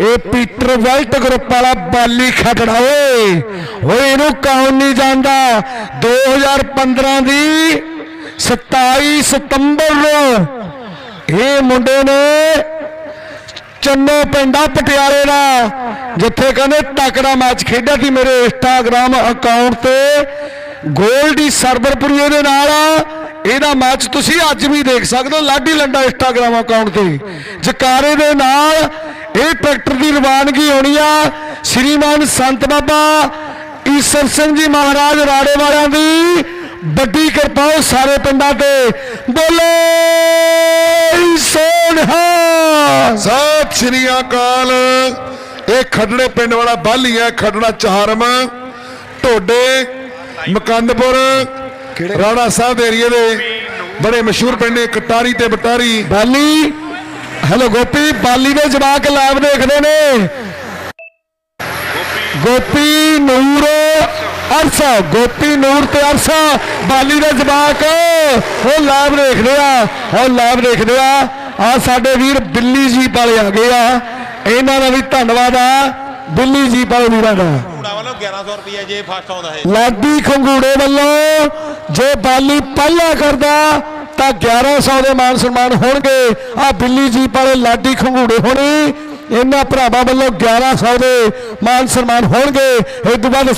ਇਹ Peter ਵੈਲਟ group ਵਾਲਾ ਬਾਲੀ ਖਟੜਾ ਓਏ। ਓਏ, ਇਹਨੂੰ ਕੌਣ ਨਹੀਂ ਜਾਣਦਾ 2015 ਦੀ 27 ਸਤੰਬਰ ਨੂੰ ਇਹ ਮੁੰਡੇ ਨੇ ਚੰਨੋ ਪਿੰਡਾ ਪਟਿਆਲੇ ਦਾ, ਜਿੱਥੇ ਕਹਿੰਦੇ ਤਕੜਾ ਮੈਚ ਖੇਡਿਆ ਸੀ ਮੇਰੇ ਇੰਸਟਾਗ੍ਰam ਅਕਾਊਂਟ ਤੇ। ਗੋਲਡੀ ਸਰਵਰਪੁਰੀ ਦੇ ਨਾਲ ਇਹਦਾ ਮੈਚ ਤੁਸੀਂ ਅੱਜ ਵੀ ਦੇਖ ਸਕਦੇ ਹੋ, ਲਾਡੀ ਲੰਡਾ ਇੰਸਟਾਗ੍ਰam ਅਕਾਊਂਟ ਤੇ। ਜਕਾਰੇ ਦੇ ਨਾਲ ਇਹ ਟਰੈਕਟਰ ਦੀ ਰਵਾਨਗੀ ਹੋਣੀ ਆ ਸ਼੍ਰੀਮਾਨ ਸੰਤ ਬਾਬਾ ਈਸਰ ਸਿੰਘ ਜੀ ਮਹਾਰਾਜ ਰਾੜੇ ਵਾਲਿਆਂ ਦੀ। ਵੱਡੀ ਕਿਰਪਾ ਸਾਰੇ ਪਿੰਡਾਂ ਤੇ। ਬੋਲੇ ਸੋਨਹਾ ਸਤਿ ਸ੍ਰੀ ਅਕਾਲ। ਇਹ ਖੱਡੜੇ ਪਿੰਡ ਵਾਲਾ ਬਾਲੀ ਹੈ ਖੱਡੜਾ ਚਾਰਮ। ਢੋਡੇ ਮਕੰਦਪੁਰ ਰਾਣਾ ਸਾਹਿਬ ਦੇ ਏਰੀਏ ਦੇ। ਬੜੇ ਮਸ਼ਹੂਰ ਪਿੰਡ ਨੇ ਕਟਾਰੀ ਤੇ ਬਟਾਰੀ। ਬਾਲੀ ਹੈਲੋ ਗੋਪੀ ਬਾਲੀ ਦੇ ਜਵਾਕ ਲਾਈਵ ਦੇਖਦੇ ਨੇ। ਗੋਪੀ ਨੂਰ ਅਰਸਾ ਗੋਪੀ ਨੂਰ ਤੇ ਅਰਸਾ ਬਾਲੀ ਦੇ ਜਵਾਕ। ਉਹ ਲਾਈਵ ਦੇਖਦੇ ਆ ਉਹ ਲਾਈਵ ਦੇਖਦੇ ਆ। ਆ ਸਾਡੇ ਵੀਰ ਬਿੱਲੀ ਜੀ ਵਾਲੇ ਆ ਗਏ ਆ। ਇਹਨਾਂ ਦਾ ਵੀ ਧੰਨਵਾਦ ਆ ਬਿੱਲੀ ਜੀ ਵਾਲੇ ਵੀਰਾਂ ਦਾ। ਵੱਲੋਂ 1100 ਰੁਪਏ ਜੇ ਫਸਟ ਆਉਂਦਾ ਹੈ। ਲਾਡੀ ਖੰਗੂੜੇ ਵੱਲੋਂ ਜੇ ਬਾਲੀ ਪਹਿਲਾ ਕਰਦਾ ਤਾਂ 1100 ਦੇ ਮਾਨ ਸਨਮਾਨ ਹੋਣਗੇ। ਆ ਬਿੱਲੀ ਜੀ ਵਾਲੇ ਲਾਡੀ ਖੰਗੂੜੇ ਹੋਣੀ, ਇਹਨਾਂ ਭਰਾਵਾਂ ਵੱਲੋਂ 1100 ਦੇ ਮਾਨ ਸਨਮਾਨ ਹੋਣਗੇ। ਇਸ ਤੋਂ ਬਾਅਦ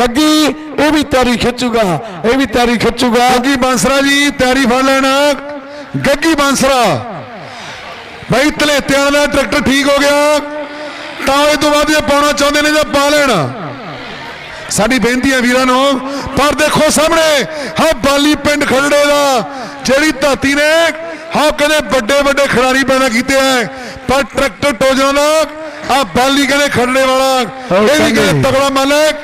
ਗੱਗੀ ਇਹ ਵੀ ਤਿਆਰੀ ਖਿੱਚੂਗਾ, ਇਹ ਵੀ ਤਿਆਰੀ ਖਿੱਚੂਗਾ। ਗੱਗੀ ਬਾਂਸਰਾ ਜੀ, ਤਿਆਰੀ ਫੜ ਲੈਣਾ। ਗੱਗੀ ਬਾਂਸਰਾ, ਬਈ ਤਲੇਤਿਆਂ ਦਾ ਟਰੈਕਟਰ ਠੀਕ ਹੋ ਗਿਆ। ਤਾਂ ਇਹ ਤੋਂ ਬਾਅਦ ਇਹ ਪਾਉਣਾ ਚਾਹੁੰਦੇ ਨੇ ਜਾਂ ਪਾ ਲੈਣਾ। ਸਾਡੀ ਬੇਨਤੀ ਹੈ ਵੀਰਾਂ ਨੂੰ, ਪਰ ਦੇਖੋ ਸਾਹਮਣੇ ਹਾਂ ਬਾਲੀ ਪਿੰਡ ਖੜੜੇ ਦਾ ਜਿਹੜੀ ਧਰਤੀ ਨੇ ਹਾਂ ਕਹਿੰਦੇ ਵੱਡੇ ਵੱਡੇ ਖਿਡਾਰੀ ਪੈਦਾ ਕੀਤੇ ਐ ਪਰ ਟਰੈਕਟਰ ਟੋਜਰਾਂ ਦਾ ਆ ਬਾਲੀ ਕਹਿੰਦੇ ਖੜੜੇ ਵਾਲਾ ਇਹ ਵੀ ਕਹਿੰਦੇ ਤਗੜਾ ਮਾਲਕ।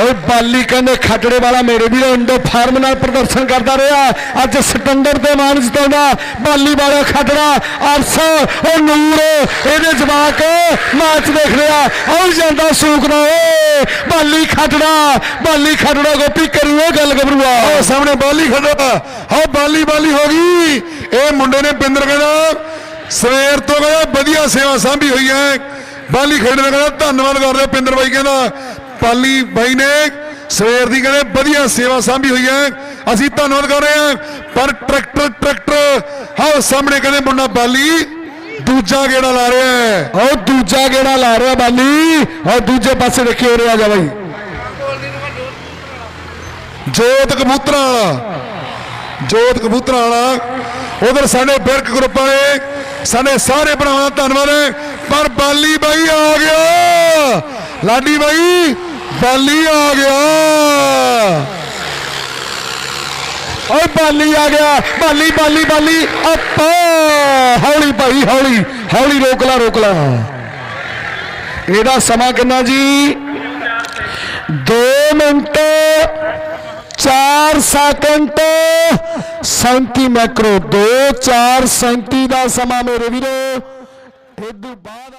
ਓਏ ਬਾਲੀ ਕਹਿੰਦੇ ਖੱਟੜੇ ਵਾਲਾ ਮੇਰੇ ਵੀਰ ਇੰਡੋ ਫਾਰਮ ਨਾਲ ਪ੍ਰਦਰਸ਼ਨ ਕਰਦਾ ਰਿਹਾ। ਅੱਜ ਸਟੈਂਡਰਡ ਤੇ ਮਾਨ ਜਿਤਾਉਂਦਾ ਬਾਲੀ ਵਾਲਾ ਖੱਟੜਾ ਅਰਸ ਉਹ ਨੂਰ ਇਹਦੇ ਜਵਾਕ ਮੈਚ ਦੇਖ ਰਿਹਾ ਆਉ ਜਾਂਦਾ ਸੂਕਦਾ ਓਏ। ਬਾਲੀ ਖੱਟੜਾ ਬਾਲੀ ਖੱਟੜਾ ਗੋਪੀ, ਕਰੀਏ ਗੱਲ ਗੱਭਰੂਆ। ਉਹ ਸਾਹਮਣੇ ਬਾਲੀ ਖੜਾ ਹਾਂ, ਬਾਲੀ ਬਾਲੀ ਹੋ ਗਈ। ਇਹ ਮੁੰਡੇ ਨੇ ਪਿੰਦਰ ਕਹਿੰਦਾ, ਸਵੇਰ ਤੋਂ ਕਹਿੰਦਾ ਵਧੀਆ ਸੇਵਾ ਸਾਂਭੀ ਹੋਈ ਹੈ। ਬਾਲੀ ਖੇਡ ਨੇ ਕਹਿੰਦਾ ਧੰਨਵਾਦ ਕਰਦੇ ਪਿੰਦਰ ਬਾਈ ਕਹਿੰਦਾ। ਪਾਲੀ ਬਾਈ ਨੇ ਸਵੇਰ ਦੀ ਕਹਿੰਦੇ ਵਧੀਆ ਸੇਵਾ ਸਾਂਭੀ ਹੋਈ ਹੈ। ਅਸੀਂ ਧੰਨਵਾਦ ਕਰ ਰਹੇ ਹਾਂ। ਪਰ ਟਰੈਕਟਰ ਟਰੈਕਟਰ, ਹਾਂ, ਸਾਹਮਣੇ ਕਹਿੰਦੇ ਮੁੰਡਾ ਬਾਲੀ। ਦੂਜਾ ਗੇੜਾ ਲਾ ਰਿਹਾ ਹੈ। ਉਹ ਦੂਜਾ ਗੇੜਾ ਲਾ ਰਿਹਾ ਬਾਲੀ। ਉਹ ਦੂਜੇ ਪਾਸੇ ਦੇਖਿਓ ਰਿਹਾ ਜਾ ਬਾਈ। ਜੋਤ ਕਬੂਤਰਾਂ ਵਾਲਾ ਜੋਤ ਕਬੂਤਰਾਂ ਵਾਲਾ ਉਧਰ ਸਾਡੇ ਬਿਰਕ ਗਰੁੱਪ ਵਾਲੇ, ਸਾਡੇ ਸਾਰੇ ਭਰਾਵਾਂ ਦਾ ਧੰਨਵਾਦ ਹੈ। ਪਰ ਬਾਲੀ ਬਾਈ ਆ ਗਿਆ। ਲਾਡੀ ਬਾਈ, ਬਾਲੀ ਆ ਗਿਆ। ਓਏ ਬਾਲੀ ਆ ਗਿਆ, ਬਾਲੀ ਬਾਲੀ ਬਾਲੀ, ਅੱਪਾ, ਹੌਲੀ ਭਾਈ, ਹੌਲੀ ਹੌਲੀ ਰੋਕ ਲਾ ਰੋਕ ਲਾ। ਇਹਦਾ ਸਮਾਂ ਕਿੰਨਾ ਜੀ? 2 ਮਿੰਟ 4 ਸੈਕਿੰਡ 37 ਮੈਕਰੋ 2 4 37 ਦਾ ਸਮਾਂ ਮੇਰੇ ਵੀਰੋ। ਇਹ ਤੋਂ ਬਾਅਦ